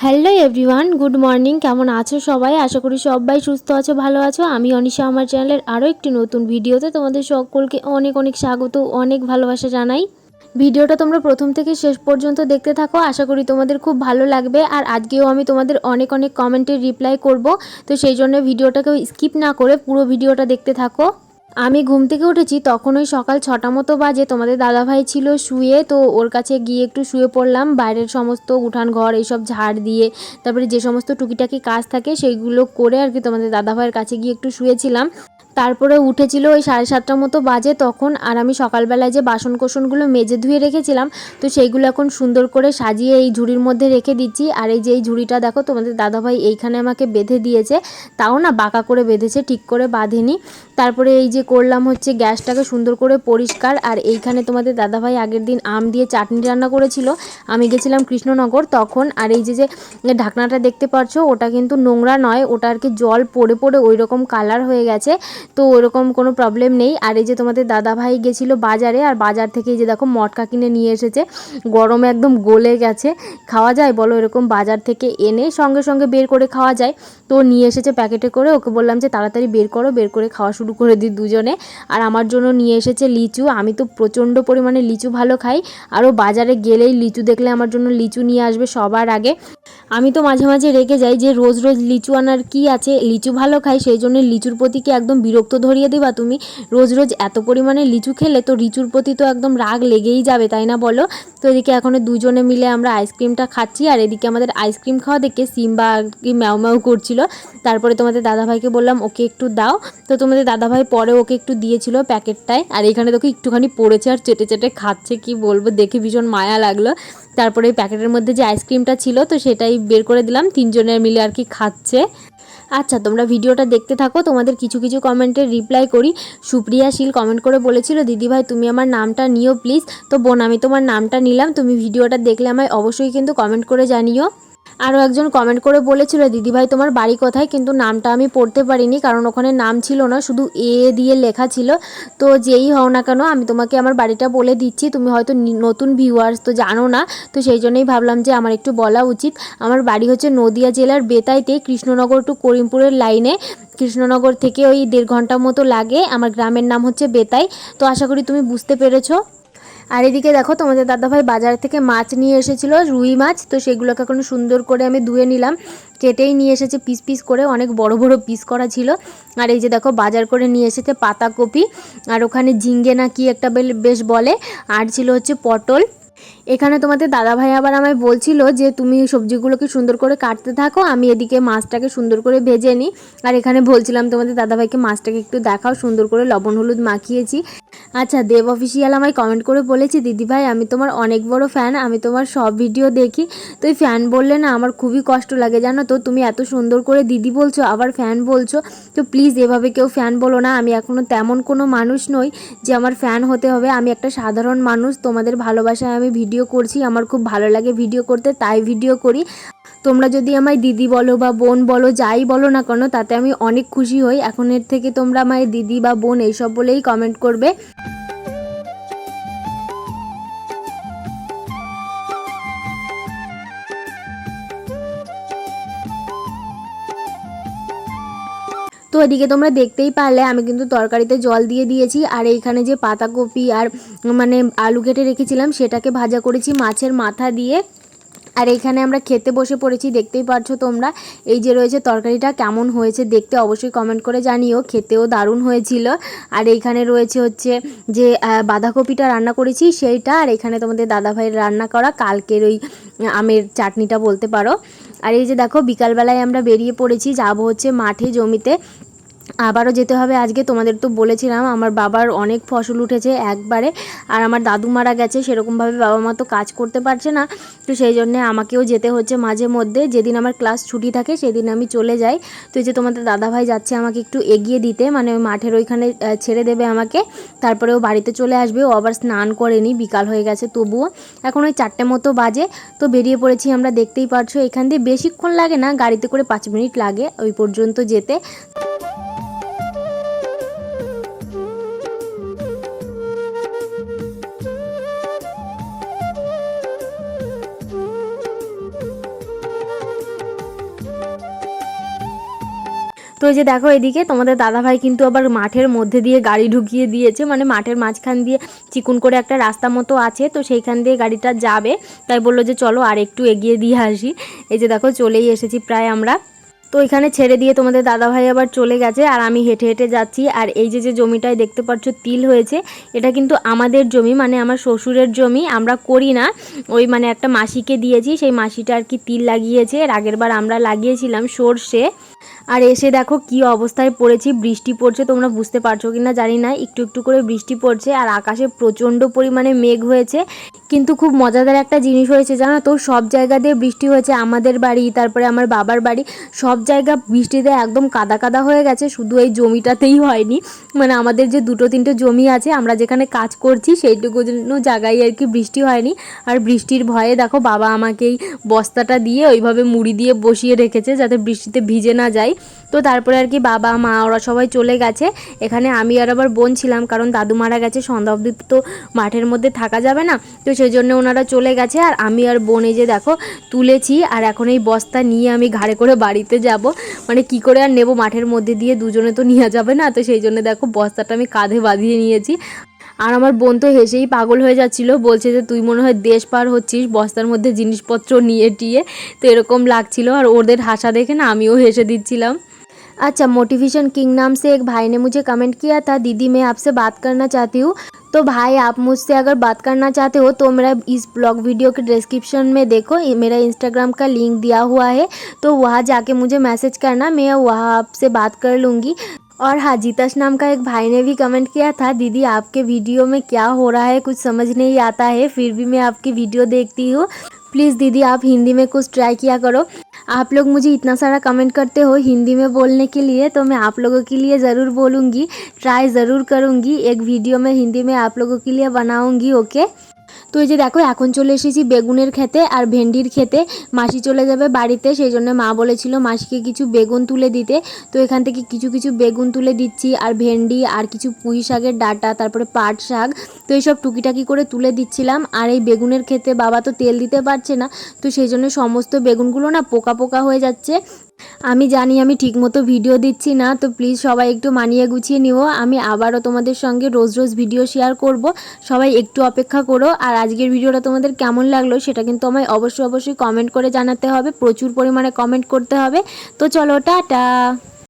Hello everyone good morning কেমন আছো সবাই? আশা করি সবাই সুস্থ আছো, ভালো আছো। আমি অনিশা, আমার চ্যানেলের আরও একটি নতুন ভিডিওতে তোমাদের সকলকে অনেক অনেক স্বাগত, অনেক ভালোবাসা জানাই। ভিডিওটা তোমরা প্রথম থেকে শেষ পর্যন্ত দেখতে থাকো। আশা করি তোমাদের খুব ভালো লাগবে। আর আজকেও আমি তোমাদের অনেক অনেক কমেন্টের রিপ্লাই করব। তো সেই জন্য ভিডিওটাকেও স্কিপ না করে পুরো ভিডিওটা দেখতে থাকো। আমি ঘুম থেকে উঠেছি, তখন ওই সকাল ছটা মতো বাজে। তোমাদের দাদাভাই ছিল শুয়ে, তো ওর কাছে গিয়ে একটু শুয়ে পড়লাম। বাইরের সমস্ত উঠান ঘর এইসব ঝাড় দিয়ে, তারপরে যে সমস্ত টুকিটাকি কাজ থাকে সেইগুলো করে আর কি তোমাদের দাদাভাইয়ের কাছে গিয়ে একটু শুয়েছিলাম। তারপরে উঠেছিল ওই সাড়ে সাতটার মতো বাজে তখন, আর আমি সকালবেলায় যে বাসন কোসনগুলো মেজে ধুয়ে রেখেছিলাম, তো সেইগুলো এখন সুন্দর করে সাজিয়ে এই ঝুড়ির মধ্যে রেখে দিচ্ছি। আর এই যে এই ঝুড়িটা দেখো, তোমাদের দাদাভাই এইখানে আমাকে বেঁধে দিয়েছে, তাও না বাঁকা করে বেঁধেছে, ঠিক করে বাঁধেনি। তারপরে এই যে করলাম হচ্ছে গ্যাসটাকে সুন্দর করে পরিষ্কার, আর এইখানে তোমাদের দাদাভাই আগের দিন আম দিয়ে চাটনি রান্না করেছিল। আমি গেছিলাম কৃষ্ণনগর তখন, আর এই যে যে ঢাকনাটা দেখতে পাচ্ছ ওটা কিন্তু নোংরা নয়, ওটা আর কি জল পড়ে পড়ে ওই রকম কালার হয়ে গেছে, তো ওরকম কোনো প্রবলেম নেই। আর এই যে তোমাদের দাদাভাই গেছিল বাজারে, আর বাজার থেকে এই যে দেখো মটকা কিনে নিয়ে এসেছে, গরমে একদম গলে গেছে। খাওয়া যায় বলো, এরকম বাজার থেকে এনে সঙ্গে সঙ্গে বের করে খাওয়া যায়। তো নিয়ে এসেছে প্যাকেটে করে, ওকে বললাম যে তাড়াতাড়ি বের করো, বের করে খাওয়া শুরু করে দিই দুজনে। আর আমার জন্য নিয়ে এসেছে লিচু। আমি তো প্রচণ্ড পরিমাণে লিচু ভালো খাই। আরও বাজারে গেলেই লিচু দেখলে আমার জন্য লিচু নিয়ে আসবে সবার আগে। আমি তো মাঝে মাঝে রেগে যাই যে রোজ রোজ লিচু আনার কি আছে। লিচু ভালো খাই, সেই জন্য লিচুর প্রতি কি একদম বিরক্ত ধরিয়ে দেবা তুমি? রোজ রোজ এত পরিমাণে লিচু খেলে তো লিচুর প্রতি তো একদম রাগ লেগেই যাবে, তাই না বলো? তো এদিকে এখন দুজনে মিলে আমরা আইসক্রিমটা খাচ্ছি। আর এদিকে আমাদের আইসক্রিম খাওয়া দেখে সিম্বা আর কি ম্যাও ম্যাও করছিল। তারপরে তোমাদের দাদাভাইকে বললাম, ওকে একটু দাও। তো তোমাদের দাদাভাই পরে ওকে একটু দিয়েছিল প্যাকেটটায়, আর এখানে দেখো একটুখানি পড়েছে আর চেটে চেটে খাচ্ছে, কি বলব, দেখে ভীষণ মায়া লাগল। তারপরে ওই প্যাকেটের মধ্যে যে আইসক্রিমটা ছিল, তো সেটাই বের করে দিলাম তিনজনের মিলে আর কি খাচ্ছে। আচ্ছা তোমরা ভিডিওটা দেখতে থাকো, তোমাদের কিছু কিছু কমেন্টের রিপ্লাই করি। সুপ্রিয়া শীল কমেন্ট করে বলেছিল, দিদিভাই, তুমি আমার নামটা নিও প্লিজ তো বোন, আমি তোমার নামটা নিলাম, তুমি ভিডিওটা দেখলে আমায় অবশ্যই কিন্তু কমেন্ট করে জানিও। আরও একজন কমেন্ট করে বলেছিল, দিদিভাই, তোমার বাড়ি কোথায়? কিন্তু নামটা আমি পড়তে পারিনি, কারণ ওখানে নাম ছিল না, শুধু এ দিয়ে লেখা ছিল। তো যেই হও না কেন, আমি তোমাকে আমার বাড়িটা বলে দিচ্ছি। তুমি হয়তো নতুন ভিউয়ার্স তো জানো না। তো সেই জন্যই ভাবলাম যে আমার একটু বলা উচিত। আমার বাড়ি হচ্ছে নদিয়া জেলার বেতাইতে, কৃষ্ণনগর টু করিমপুরের লাইনে। কৃষ্ণনগর থেকে ওই দেড় ঘণ্টা মতো লাগে। আমার গ্রামের নাম হচ্ছে বেতাই। তো আশা করি তুমি বুঝতে পেরেছ। আর এদিকে দেখো, তোমাদের দাদাভাই বাজার থেকে মাছ নিয়ে এসেছিল, রুই মাছ। তো সেগুলোকে এখন সুন্দর করে আমি ধুয়ে নিলাম। কেটেই নিয়ে এসেছে পিস পিস করে, অনেক বড় বড় পিস করা ছিল। আর এই যে দেখো, বাজার করে নিয়ে এসেছে পাতাকপি। আর ওখানে ঝিঙ্গে না কি একটা বেশ বলে, আর ছিল হচ্ছে পটল। এখানে তোমাদের দাদাভাই আবার আমায় বলছিল যে তুমি সবজিগুলোকে সুন্দর করে কাটতে থাকো, আমি এদিকে মাছটাকে সুন্দর করে ভেজে নিই। আর এখানে বলছিলাম তোমাদের দাদাভাইকে মাছটাকে একটু দেখাও, সুন্দর করে লবণ হলুদ মাখিয়েছি। আচ্ছা দেব অফিসিয়াল আমায় কমেন্ট করে বলেছে, দিদিভাই, আমি তোমার অনেক বড় ফ্যান আমি তোমার সব ভিডিও দেখি। তো এই ফ্যান বললে না, আমার খুবই কষ্ট লাগে, জানো তো, তুমি এত সুন্দর করে দিদি বলছো, আবার ফ্যান বলছো। তো প্লিজ এভাবে কেউ ফ্যান বলো না, আমি এখনও তেমন কোনো মানুষ নই যে আমার ফ্যান হতে হবে, আমি একটা সাধারণ মানুষ, তোমাদের ভালোবাসায় আমি ভিডিও করছি, আমার খুব ভালো লাগে ভিডিও করতে, তাই ভিডিও করি। তোমরা যদি আমায় দিদি বলো বা বোন বলো, যাই বলো না কেন, তাতে আমি অনেক খুশি হই। এখন এর থেকে তোমরা আমায় দিদি বা বোন এইসব বলেই কমেন্ট করবে। তো এদিকে তোমরা দেখতেই পারলে, আমি কিন্তু তরকারিতে জল দিয়ে দিয়েছি, আর এইখানে যে পাতাকপি আর মানে আলু কেটে রেখেছিলাম, সেটাকে ভাজা করেছি মাছের মাথা দিয়ে। আর এইখানে আমরা খেতে বসে পড়েছি, দেখতেই পারছ তোমরা। এই যে রয়েছে তরকারিটা, কেমন হয়েছে দেখতে অবশ্যই কমেন্ট করে জানিও, খেতেও দারুণ হয়েছিল। আর এইখানে রয়েছে হচ্ছে যে বাঁধাকপিটা রান্না করেছি, সেইটা, আর এখানে তোমাদের দাদাভাইয়ের রান্না করা, কালকের ওই আমের চাটনিটা বলতে পারো। আর এই যে দেখো বিকালবেলায় আমরা বেরিয়ে পড়েছি যাব হচ্ছে মাঠে জমিতে। আবারও যেতে হবে আজকে। তোমাদের তো বলেছিলাম, আমার বাবার অনেক ফসল উঠেছে একবারে, আর আমার দাদু মারা গেছে, সেরকমভাবে বাবা মা তো কাজ করতে পারছে না। তো সেই জন্যে আমাকেও যেতে হচ্ছে মাঝে মধ্যে। যেদিন আমার ক্লাস ছুটি থাকে, সেদিন আমি চলে যাই। তো এই যে তোমাদের দাদাভাই যাচ্ছে আমাকে একটু এগিয়ে দিতে মানে ওই মাঠের ওইখানে ছেড়ে দেবে আমাকে। তারপরে ও বাড়িতে চলে আসবে, ও আবার স্নান করেনি বিকাল হয়ে গেছে তবুও। এখন ওই চারটে মতো বাজে, তো বেরিয়ে পড়েছি আমরা, দেখতেই পারছ এখান দিয়ে। বেশিক্ষণ লাগে না, গাড়িতে করে পাঁচ মিনিট লাগে ওই পর্যন্ত যেতে। তো এই যে দেখো এদিকে তোমাদের দাদাভাই কিন্তু আবার মাঠের মধ্যে দিয়ে গাড়ি ঢুকিয়ে দিয়েছে মানে মাঠের মাঝখান দিয়ে চিকুন করে একটা রাস্তা মতো আছে, তো সেইখান দিয়ে গাড়িটা যাবে। তাই বলল যে চলো আর একটু এগিয়ে দিয়ে আসি। এই যে দেখো চলেই এসেছি প্রায় আমরা। তো এখানে ছেড়ে দিয়ে তোমাদের দাদাভাই আবার চলে গেছে আর আমি হেঁটে হেঁটে যাচ্ছি। আর এই যে যে জমিটায় দেখতে পাচ্ছ তিল হয়েছে, এটা কিন্তু আমাদের জমি মানে আমার শ্বশুরের জমি, আমরা করি না। ওই মানে একটা মাসিকে দিয়েছি, সেই মাসিটা আর কি তিল লাগিয়েছে। এর আগের বার আমরা লাগিয়েছিলাম সর্ষে। আর এসে দেখো কি অবস্থায় পড়েছি, বৃষ্টি পড়ছে, তোমরা বুঝতে পারছ কিনা জানি না, একটু একটু করে বৃষ্টি পড়ছে আর আকাশে প্রচণ্ড পরিমাণে মেঘ হয়েছে। কিন্তু খুব মজাদার একটা জিনিস হয়েছে, জানো তো, সব জায়গা দিয়ে বৃষ্টি হয়েছে, আমাদের বাড়ি, তারপরে আমার বাবার বাড়ি, সব জায়গা বৃষ্টিতে একদম কাদা কাদা হয়ে গেছে, শুধু এই জমিটাতেই হয়নি। মানে আমাদের যে দুটো তিনটে জমি আছে, আমরা যেখানে কাজ করছি, সেইটুকু জায়গায় আর কি বৃষ্টি হয়নি। আর বৃষ্টির ভয়ে দেখো, বাবা আমাকে এই বস্তাটা দিয়ে ওইভাবে মুড়ি দিয়ে বসিয়ে রেখেছে, যাতে বৃষ্টিতে ভিজে না যায়। তো তারপরে আর কি বাবা, মা, ওরা সবাই চলে গেছে। এখানে আমি আর আবার বোন ছিলাম, কারণ দাদু মারা গেছে, সন্ধ্যা অবধি তো মাঠের মধ্যে থাকা যাবে না। তো সেই জন্য ওনারা চলে গেছে, আর আমি আর বোন এই যে দেখো তুলেছি, আর এখন এই বস্তা নিয়ে আমি ঘাড়ে করে বাড়িতে যাব। মানে কি করে আর নেব মাঠের মধ্যে দিয়ে, দুজনে তো নিয়ে যাবে না। তো সেই জন্য দেখো বস্তাটা আমি কাঁধে বাঁধিয়ে নিয়েছি। আর আমার বোন তো হেসেই পাগল হয়ে যাচ্ছিল বলছে যে তুই মনে হয় দেশ পার হচ্ছিস বস্তার মধ্যে জিনিসপত্র নিয়ে টিয়ে তো এরকম লাগছিল আর ওদের হাসা দেখে না আমিও হেসে দিচ্ছিলাম अच्छा मोटिवेशन किंग नाम से एक भाई ने मुझे कमेंट किया था दीदी मैं आपसे बात करना चाहती हूँ तो भाई आप मुझसे अगर बात करना चाहते हो तो मेरा इस ब्लॉग वीडियो के डिस्क्रिप्शन में देखो ये मेरा इंस्टाग्राम का लिंक दिया हुआ है तो वहाँ जाके मुझे मैसेज करना मैं वहाँ आपसे बात कर लूँगी और हाँ जीतश नाम का एक भाई ने भी कमेंट किया था, दीदी, आपके वीडियो में क्या हो रहा है? कुछ समझ नहीं आता है, फिर भी मैं आपकी वीडियो देखती हूँ। प्लीज़ दीदी, आप हिंदी में कुछ ट्राई किया करो। आप लोग मुझे इतना सारा कमेंट करते हो हिंदी में बोलने के लिए तो मैं आप लोगों के लिए ज़रूर बोलूँगी। ट्राई ज़रूर करूँगी। एक वीडियो में हिंदी में आप लोगों के लिए बनाऊँगी ओके তো এই যে দেখো, এখন চলে এসেছি বেগুনের খেতে আর ভেন্ডির খেতে মাসি চলে যাবে বাড়িতে সেই জন্য মা বলেছিল মাসিকে কিছু বেগুন তুলে দিতে। তো এখান থেকে কিছু কিছু বেগুন তুলে দিচ্ছি, আর ভেন্ডি, আর কিছু পুঁই শাকের ডাটা, তারপরে পাট শাক। তো এইসব টুকিটাকি করে তুলে দিচ্ছিলাম। আর এই বেগুনের খেতে বাবা তো তেল দিতে পারছে না, তো সেই জন্য সমস্ত বেগুনগুলো না পোকা পোকা হয়ে যাচ্ছে। আমি জানি আমি ঠিকমতো ভিডিও দিচ্ছি না, তো প্লিজ সবাই একটু মানিয়ে গুছিয়ে নিও। আমি আবারও তোমাদের সঙ্গে রোজ রোজ ভিডিও শেয়ার করব। সবাই একটু অপেক্ষা করো। আর আজকের ভিডিওটা তোমাদের কেমন লাগল সেটা কিন্তু আমায় অবশ্যই অবশ্যই কমেন্ট করে জানাতে হবে। প্রচুর পরিমাণে কমেন্ট করতে হবে। তো চলো, টাটা!